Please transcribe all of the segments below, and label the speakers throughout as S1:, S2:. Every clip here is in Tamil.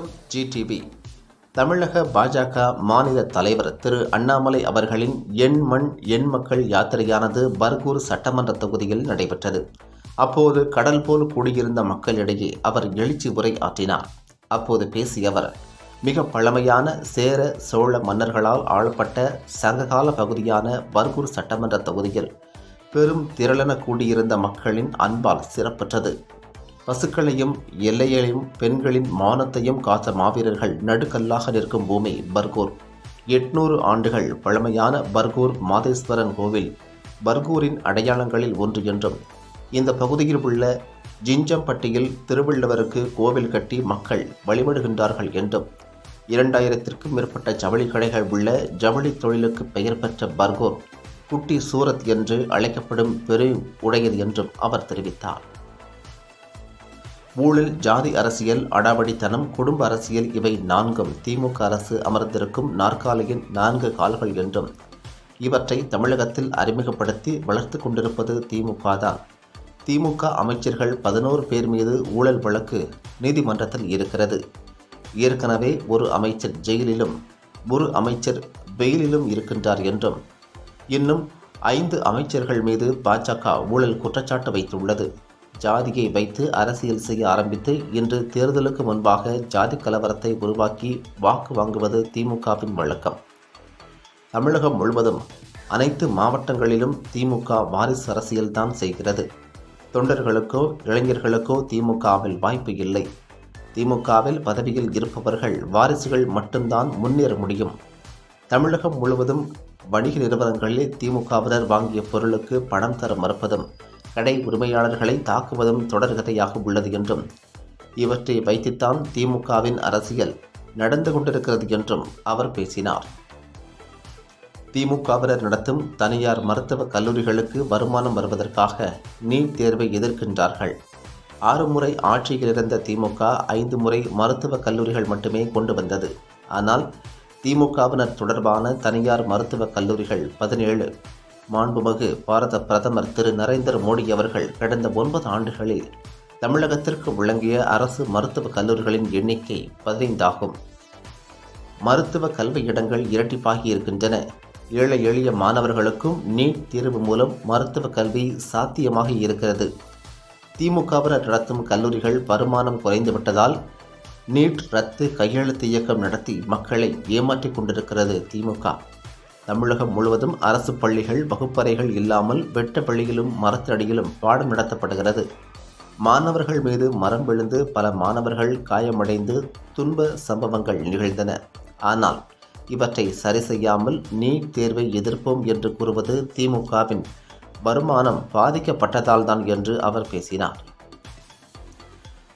S1: வணக்கம் ஜிடிவி தமிழக பாஜக மாநில தலைவர் திரு அண்ணாமலை அவர்களின் எண் மண் எண் மக்கள் யாத்திரையானது பர்கூர் சட்டமன்ற தொகுதியில் நடைபெற்றது. அப்போது கடல் போல் கூடியிருந்த மக்களிடையே அவர் எழுச்சி உரை ஆற்றினார். அப்போது பேசிய அவர் மிக பழமையான சேர சோழ மன்னர்களால் ஆளப்பட்ட சங்ககால பகுதியான பர்கூர் சட்டமன்ற தொகுதியில் பெரும் திரளென கூடியிருந்த மக்களின் அன்பால் சிறப்பெற்றது. பசுக்களையும் எல்லையையும் பெண்களின் மானத்தையும் காத்த மாவீரர்கள் நடுக்கல்லாக நிற்கும் பூமி பர்கூர். எட்நூறு ஆண்டுகள் பழமையான பர்கூர் மாதேஸ்வரன் கோவில் பர்கூரின் அடையாளங்களில் ஒன்று என்றும் இந்த பகுதியில் உள்ள ஜிஞ்சம்பட்டியில் திருவள்ளுவருக்கு கோவில் கட்டி மக்கள் வழிபடுகின்றார்கள் என்றும் இரண்டாயிரத்திற்கும் மேற்பட்ட ஜவுளி கடைகள் உள்ள ஜவுளி தொழிலுக்கு பெயர் பெற்ற பர்கூர் குட்டி சூரத் என்று அழைக்கப்படும் பெரு உடையது என்றும் அவர் தெரிவித்தார். ஊழல் ஜாதி அரசியல் அடாவடித்தனம் குடும்ப அரசியல் இவை நான்கும் திமுக அரசு அமர்ந்திருக்கும் நாற்காலியின் நான்கு கால்கள் என்றும் இவற்றை தமிழகத்தில் அறிமுகப்படுத்தி வளர்த்து கொண்டிருப்பது திமுக தான். திமுக அமைச்சர்கள் பதினோரு பேர் மீது ஊழல் வழக்கு நீதிமன்றத்தில் இருக்கிறது. ஏற்கனவே ஒரு அமைச்சர் ஜெயிலிலும் ஒரு அமைச்சர் பெயிலிலும் இருக்கின்றார் என்றும் இன்னும் ஐந்து அமைச்சர்கள் மீது பாஜக ஊழல் குற்றச்சாட்டு வைத்துள்ளது. ஜாதியை வைத்து அரசியல் செய்ய ஆரம்பித்து இன்று தேர்தலுக்கு முன்பாக ஜாதி கலவரத்தை உருவாக்கி வாக்கு வாங்குவது திமுகவின் வழக்கம். தமிழகம் முழுவதும் அனைத்து மாவட்டங்களிலும் திமுக வாரிசு அரசியல்தான் செய்கிறது. தொண்டர்களுக்கோ இளைஞர்களுக்கோ திமுகவில் வாய்ப்பு இல்லை. திமுகவில் பதவியில் இருப்பவர்கள் வாரிசுகள் மட்டும்தான் முன்னேற முடியும். தமிழகம் முழுவதும் வணிக நிறுவனங்களில் திமுகவினர் வாங்கிய பொருளுக்கு பணம் தர மறுப்பதும் கடை உரிமையாளர்களை தாக்குவதும் தொடர்கதையாக உள்ளது என்றும் இவற்றை வைத்துத்தான் திமுகவின் அரசியல் நடந்து கொண்டிருக்கிறது என்றும் அவர் பேசினார். திமுகவினர் நடத்தும் தனியார் மருத்துவக் கல்லூரிகளுக்கு வருமானம் வருவதற்காக நீட் தேர்வை எதிர்க்கின்றார்கள். ஆறு முறை ஆட்சியில் இருந்த திமுக ஐந்து முறை மருத்துவக் கல்லூரிகள் மட்டுமே கொண்டு வந்தது. ஆனால் திமுகவினர் தொடர்பான தனியார் மருத்துவக் கல்லூரிகள் பதினேழு மாண்புமிகு பாரத பிரதமர் திரு. நரேந்திர மோடி அவர்கள் கடந்த ஒன்பது ஆண்டுகளில் தமிழகத்திற்கு விளங்கிய அரசு மருத்துவக் கல்லூரிகளின் எண்ணிக்கை பதினைந்தாகும். மருத்துவ கல்வி இடங்கள் இரட்டிப்பாகி இருக்கின்றன. ஏழை எளிய மாணவர்களுக்கும் நீட் தீர்வு மூலம் மருத்துவ கல்வி சாத்தியமாக இருக்கிறது. திமுகவினர் நடத்தும் கல்லூரிகள் வருமானம் குறைந்துவிட்டதால் நீட் ரத்து கையெழுத்து இயக்கம் நடத்தி மக்களை ஏமாற்றிக் கொண்டிருக்கிறது திமுக. தமிழகம் முழுவதும் அரசு பள்ளிகள் வகுப்பறைகள் இல்லாமல் வெட்ட பள்ளியிலும் மரத்தடியிலும் பாடம் நடத்தப்படுகிறது. மாணவர்கள் மீது மரம் விழுந்து பல மாணவர்கள் காயமடைந்து துன்ப சம்பவங்கள் நிகழ்ந்தன. ஆனால் இவற்றை சரி செய்யாமல் நீட் தேர்வை எதிர்ப்போம் என்று கூறுவது திமுகவின் வருமானம் பாதிக்கப்பட்டதால்தான் என்று அவர் பேசினார்.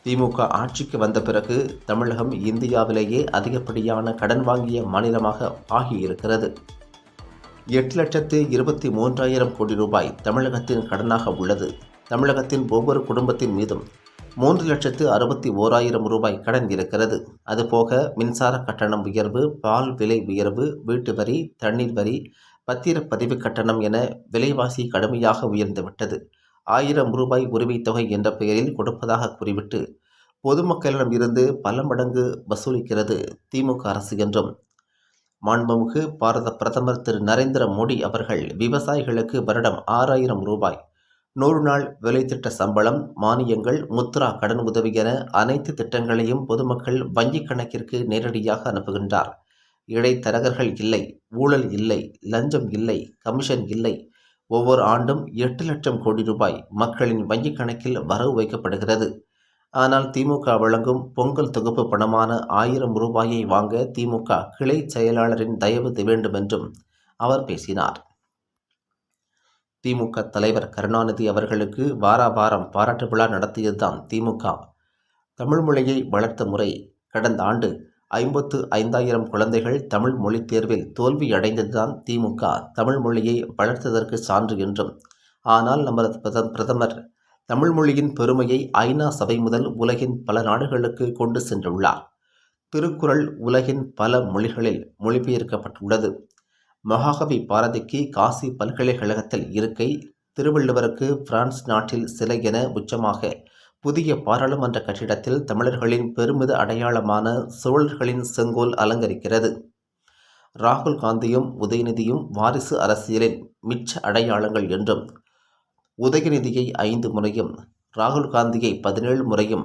S1: திமுக ஆட்சிக்கு வந்த பிறகு தமிழகம் இந்தியாவிலேயே அதிகப்படியான கடன் வாங்கிய மாநிலமாக ஆகியிருக்கிறது. எட்டு லட்சத்து இருபத்தி மூன்றாயிரம் கோடி ரூபாய் தமிழகத்தின் கடனாக உள்ளது. தமிழகத்தின் ஒவ்வொரு குடும்பத்தின் மீதும் மூன்று லட்சத்து அறுபத்தி ஓராயிரம் ரூபாய் கடன் இருக்கிறது. அதுபோக மின்சார கட்டணம் உயர்வு பால் விலை உயர்வு வீட்டு வரி தண்ணீர் வரி பத்திரப்பதிவு கட்டணம் என விலைவாசி கடுமையாக உயர்ந்துவிட்டது ஆயிரம் ரூபாய் உரிமைத் தொகை என்ற பெயரில் கொடுப்பதாக கூறிவிட்டு பொதுமக்களிடம் இருந்து பல மடங்கு வசூலிக்கிறது திமுக அரசு என்றும் மாண்புமிகு பாரத பிரதமர் திரு நரேந்திர மோடி அவர்கள் விவசாயிகளுக்கு வருடம் ஆறாயிரம் ரூபாய் நூறு நாள் வேலைத்திட்ட சம்பளம் மானியங்கள் முத்ரா கடன் உதவி என அனைத்து திட்டங்களையும் பொதுமக்கள் வங்கிக் கணக்கிற்கு நேரடியாக அனுப்புகின்றார். இடைத்தரகர்கள் இல்லை ஊழல் இல்லை லஞ்சம் இல்லை கமிஷன் இல்லை. ஒவ்வொரு ஆண்டும் எட்டு லட்சம் கோடி ரூபாய் மக்களின் வங்கிக் கணக்கில் வரவு வைக்கப்படுகிறது. ஆனால் திமுக வழங்கும் பொங்கல் தொகுப்பு பணமான ஆயிரம் ரூபாயை வாங்க திமுக கிளை செயலாளரின் தயவு வேண்டும் என்றும் அவர் பேசினார். திமுக தலைவர் கருணாநிதி அவர்களுக்கு வாரா வாரம் பாராட்டு விழா நடத்தியதுதான் திமுக. தமிழ் மொழியை வளர்த்த முறை. கடந்த ஆண்டு ஐம்பத்து ஐந்தாயிரம் குழந்தைகள் தமிழ் மொழி தேர்வில் தோல்வி அடைந்ததுதான் திமுக தமிழ் மொழியை வளர்த்ததற்கு சான்று என்றும். ஆனால் நமது பிரதமர் தமிழ் மொழியின் பெருமையை ஐநா சபை முதல் உலகின் பல நாடுகளுக்கு கொண்டு சென்றுள்ளார். திருக்குறள் உலகின் பல மொழிகளில் மொழிபெயர்க்கப்பட்டுள்ளது. மகாகவி பாரதிக்கு காசி பல்கலைக்கழகத்தில் இருக்கை திருவள்ளுவருக்கு பிரான்ஸ் நாட்டில் சிலை என உச்சமாக புதிய பாராளுமன்ற கட்டிடத்தில் தமிழர்களின் பெருமித அடையாளமான சோழர்களின் செங்கோல் அலங்கரிக்கிறது. ராகுல் காந்தியும் உதயநிதியும் வாரிசு அரசியலின் மிச்ச அடையாளங்கள் என்றும் உதயநிதியை ஐந்து முறையும் ராகுல் காந்தியை பதினேழு முறையும்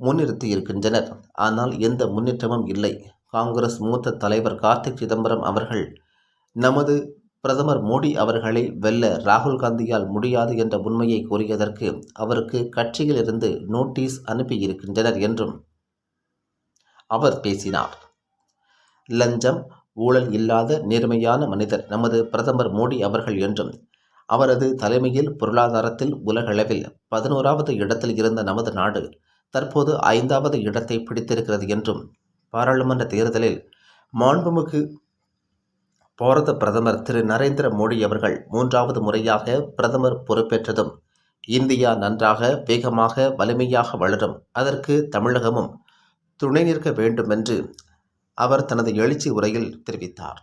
S1: முன்னிறுத்தி இருக்கின்றனர். ஆனால் எந்த முன்னேற்றமும் இல்லை. காங்கிரஸ் மூத்த தலைவர் கார்த்திக் சிதம்பரம் அவர்கள் நமது பிரதமர் மோடி அவர்களை வெல்ல ராகுல் காந்தியால் முடியாது என்ற உண்மையை கூறியதற்கு அவருக்கு கட்சியிலிருந்து நோட்டீஸ் அனுப்பியிருக்கின்றனர் என்றும் அவர் பேசினார். லஞ்சம் ஊழல் இல்லாத நேர்மையான மனிதர் நமது பிரதமர் மோடி அவர்கள் என்றும் அவரது தலைமையில் பொருளாதாரத்தில் உலகளவில் பதினோராவது இடத்தில் இருந்த நமது நாடு தற்போது ஐந்தாவது இடத்தை பிடித்திருக்கிறது என்றும் பாராளுமன்ற தேர்தலில் மாண்புமிகு பாரத பிரதமர் திரு. நரேந்திர மோடி அவர்கள் மூன்றாவது முறையாக பிரதமர் பொறுப்பேற்றதும் இந்தியா நன்றாக வேகமாக வலிமையாக வளரும். அதற்கு தமிழகமும் துணை நிற்க வேண்டும் என்று அவர் தனது எழுச்சி உரையில் தெரிவித்தார்.